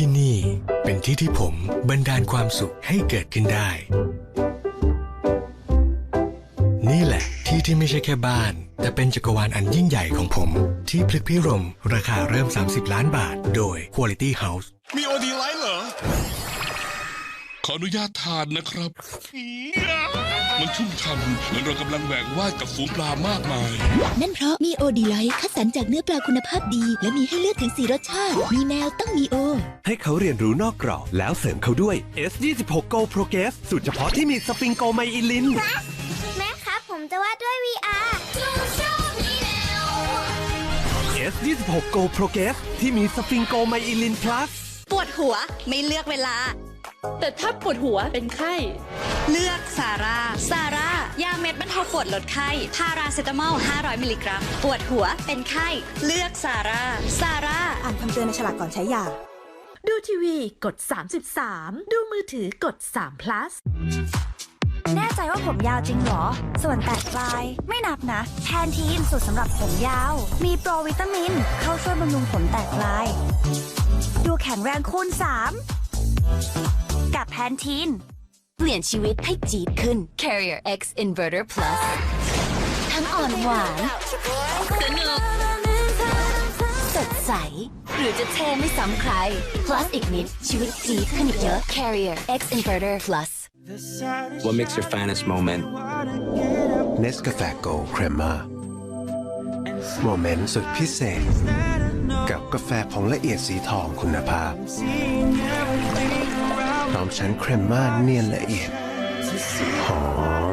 ที่นี่เป็นที่ที่ผมบันดาลความสุขให้เกิดขึ้นได้ นี่แหละที่ที่ไม่ใช่แค่บ้าน แต่เป็นจักรวาลอันยิ่งใหญ่ของผม ที่พลึกพิรม ราคาเริ่ม 30 ล้านบาท โดย Quality House มีโอดีไลท์เหรอ ขออนุญาตทานนะครับ มันชุ่มฉ่ำเหมือนเรากำลังแหวกว่ายกับฝูงปลามากมาย นั่นเพราะมีโอดีไลท์คัดสรรจากเนื้อปลาคุณภาพดี และมีให้เลือกถึง4รสชาติ มีแมวต้องมีโอ ให้เขาเรียนรู้นอกกรอบแล้วเสริมเขาด้วย S26 Go Progress สูตรเฉพาะที่มีสฟิงโกไมอิลิน แม่ครับ ผมจะวาดด้วย VR S26 Go Progress ที่มีสฟิงโกไมอิลิน plus ปวดหัวไม่เลือกเวลา แต่ถ้าปวดหัวเป็นไข้ เลือกซาร่าซาร่ายาเม็ดบรรเทาปวดลดไข้พาราเซตามอล 500 มิลลิกรัม ปวดหัวเป็นไข้ เลือกซาร่าซาร่าอ่านคำเตือนในฉลากก่อนใช้ยา ดูทีวีกด 33 ดูมือถือกด3 plus แน่ใจว่าผมยาวจริงเหรอ ส่วนแตกปลายไม่นับนะแทนทีนสูตรสำหรับผมยาว มีโปรวิตามิน เข้าช่วยบำรุงผมแตกปลาย ดูแข็งแรงคูณ3 กับแพนทีน เปลี่ยนชีวิตให้จีดขึ้น Carrier X Inverter Plus ทั้งอ่อนหวานสนุกสดใส หรือจะเท่ไม่ซ้ำใคร Plus อีกนิด ชีวิตจีดขึ้นอีกเยอะ Carrier X Inverter Plus What makes your finest moment? Nescafe Go Crema โมเมนต์สุดพิเศษ กับกาแฟผงละเอียดสีทองคุณภาพพร้ อมชั้นเครมม่าเนียนละเอียด หอ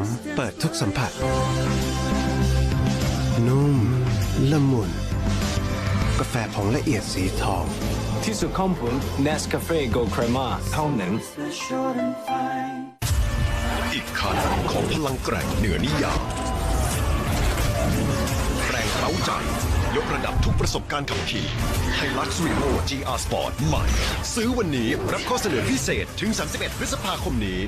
ม เปิดทุกสัมผัส นุ่ม ละมุน กาแฟผงละเอียดสีทอง ที่สุดของผม Nescafe Go Crema เท่านั้นอีกขั้นของพลังแกร่งเหนือนิยามแรงเร้าใจ ยกระดับทุกประสบการณ์ขับขี่ให้ Lux Revo GR Sport ใหม่ ซื้อวันนี้รับข้อเสนอพิเศษถึง 31 พฤษภาคมนี้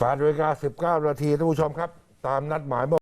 8นาฬิกา19 นาทีท่านผู้ชมครับ ตามนัดหมายเมื่อ